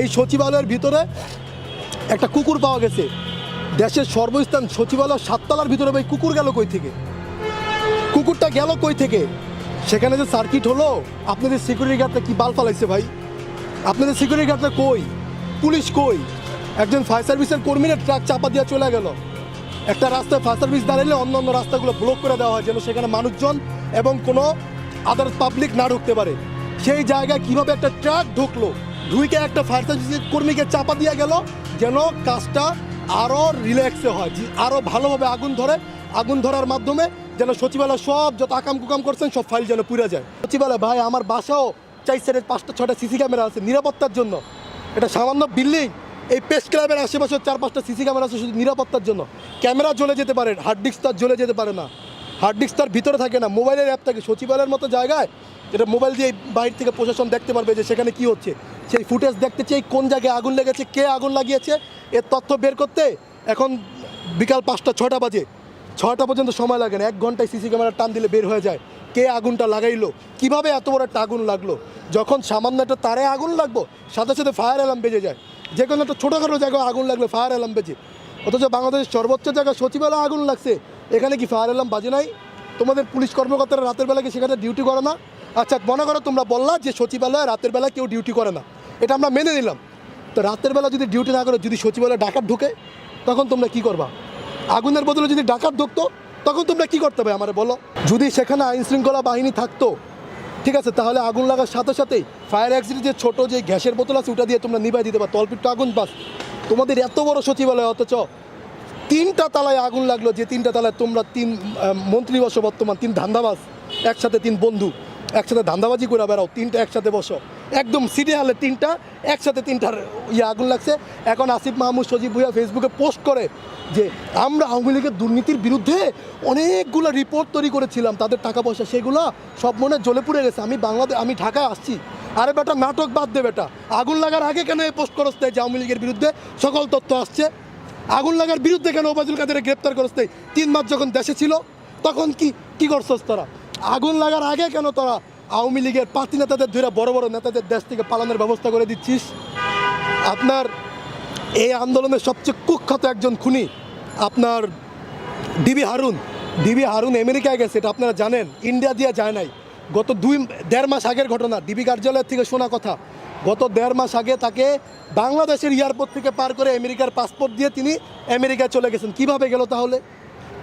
এই সচিবালয়ের ভিতরে একটা কুকুর পাওয়া গেছে। দেশের সর্বস্থান সচিবালয় সাততলার ভিতরে, ভাই, কুকুর গেল কই থেকে? কুকুরটা গেল কই থেকে? সেখানে যে সার্কিট হলো, আপনাদের সিকিউরিটি গার্ডটা কি বাল ফালাইছে, ভাই? আপনাদের সিকিউরিটি গার্ডটা কই? পুলিশ কই? একজন ফায়ার সার্ভিসের কর্মীরা ট্রাক চাপা দিয়ে চলে গেল। একটা রাস্তায় ফায়ার সার্ভিস দাঁড়ালে অন্য অন্য রাস্তাগুলো ব্লক করে দেওয়া হয়, যেন সেখানে মানুষজন এবং কোনো আদার পাবলিক না ঢুকতে পারে। সেই জায়গায় কীভাবে একটা ট্রাক ঢুকলো? ঢুইকে একটা ফায়ার সার্ভিসের কর্মীকে চাপা দিয়ে গেল যেন কাজটা আরও রিল্যাক্সে হয় আরও ভালোভাবে আগুন ধরে। আগুন ধরার মাধ্যমে যেন সচিবালয় সব যত আকাম কুকাম করছেন, সব ফাইল যেন পুড়ে যায়। সচিবালয়, ভাই, আমার বাসাও চাই সাইডের পাঁচটা ছটা সিসি ক্যামেরা আছে নিরাপত্তার জন্য। এটা সামান্য বিল্ডিং এই প্রেস ক্লাবের আশেপাশে চার পাঁচটা সিসি ক্যামেরা আছে শুধু নিরাপত্তার জন্য। ক্যামেরা জ্বলে যেতে পারে হার্ড ডিস্ক তার জ্বলে যেতে পারে না। হার্ড ডিস্ক তার ভিতরে থাকে না। মোবাইলের অ্যাপ থাকে, সচিবালয়ের মতো জায়গায় এটা মোবাইল দিয়ে বাইরে থেকে প্রশাসন দেখতে পারবে যে সেখানে কি হচ্ছে। সেই ফুটেজ দেখতে চাই কোন জায়গায় আগুন লেগেছে, কে আগুন লাগিয়েছে, এর তথ্য বের করতে এখন বিকাল পাঁচটা ছটা বাজে। ছটা পর্যন্ত সময় লাগে না, এক ঘন্টায় সিসি ক্যামেরা টান দিলে বের হয়ে যায়। কে আগুনটা লাগাইলো, কীভাবে এত বড় একটা আগুন লাগল? যখন সামান্য একটা তারে আগুন লাগবো, সাথে সাথে ফায়ার অ্যালার্ম বেজে যায়। যে কোনো একটা ছোটোখাটো জায়গায় আগুন লাগলে ফায়ার অ্যালার্ম বেজে। অথচ বাংলাদেশের সর্বোচ্চ জায়গায় সচিবালয় আগুন লাগছে। এখানে কি ফায়ার অ্যালার্ম বাজে নাই? তোমাদের পুলিশ কর্মকর্তারা রাতের বেলা কি সেখানে ডিউটি করে না? আচ্ছা মনে করো তোমরা বললা যে সচিবালয় রাতের বেলা কেউ ডিউটি করে না। এটা আমরা মেনে নিলাম। তো রাতের বেলা যদি ডিউটি না করে, যদি সচিবালয় ডাকাত ঢুকে, তখন তোমরা কি করবা? আগুনের বদলে যদি ডাকাত ঢুকতো, তখন তোমরা কি করতে হবে? আমার বলো। যদি সেখানে আইন শৃঙ্খলা বাহিনী থাকতো, ঠিক আছে, তাহলে আগুন লাগার সাথে সাথেই ফায়ার অ্যাক্সিডেন্ট যে ছোটো যে গ্যাসের বোতল আছে, ওটা দিয়ে তোমরা নিভাই দিতে পারো তলপিটটা আগুন বাস। তোমাদের এত বড় সচিবালয়, অথচ তিনটা তালায় আগুন লাগল, যে তিনটা তালায় তোমরা তিন মন্ত্রী বসো বর্তমান, তিন ধান্দাবাজ, একসাথে তিন বন্ধু, একসাথে ধান্দাবাজি করে বেড়াও, তিনটা একসাথে বসো। একদম সিরিয়ালে তিনটা, একসাথে তিনটার ইয়ে আগুন লাগছে। এখন আসিফ মাহমুদ সজীব ভুইয়া ফেসবুকে পোস্ট করে যে, আমরা আওয়ামী লীগের দুর্নীতির বিরুদ্ধে অনেকগুলো রিপোর্ট তৈরি করেছিলাম, তাদের টাকা পয়সা সেগুলো সব মনে জ্বলে পুড়ে গেছে। আমি বাংলাদেশ আমি ঢাকায় আসছি। আরে বেটা, নাটক বাদ দে বেটা, আগুন লাগার আগে কেন এই পোস্ট করস যে আওয়ামী লীগের বিরুদ্ধে সকল তথ্য আসছে? আগুন লাগার বিরুদ্ধে কেন ওবায়দুল কাদেরে গ্রেপ্তার করতে তিন মাস যখন দেশে ছিল, তখন কি কি করছস তোরা? আগুন লাগার আগে কেন তোরা আওয়ামী লীগের পার্টি নেতাদের ধরে বড় বড় নেতাদের দেশ থেকে পালানোর ব্যবস্থা করে দিচ্ছিস? আপনার এই আন্দোলনের সবচেয়ে কুখ্যাত একজন খুনি আপনার ডিবি হারুন। ডিবি হারুন আমেরিকায় গেছে, এটা আপনারা জানেন। ইন্ডিয়া দিয়ে যায় নাই। গত দুই দেড় মাস আগের ঘটনা, ডিবি কার্যালয়ের থেকে শোনা কথা। গত দেড় মাস আগে তাকে বাংলাদেশের এয়ারপোর্ট থেকে পার করে আমেরিকার পাসপোর্ট দিয়ে তিনি আমেরিকায় চলে গেছেন। কীভাবে গেল তাহলে?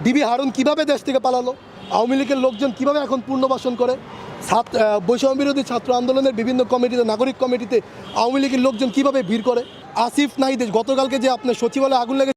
ডিবি হারুন কীভাবে দেশ থেকে পালালো? আওয়ামী লীগের লোকজন কীভাবে এখন পুনর্বাসন করে? ছাত্র বৈষম্য বিরোধী ছাত্র আন্দোলনের বিভিন্ন কমিটিতে, নাগরিক কমিটিতে আওয়ামী লীগের লোকজন কীভাবে ভিড় করে? আসিফ নাহিদ, গতকালকে যে আপনার সচিবালয়ে আগুন লেগেছে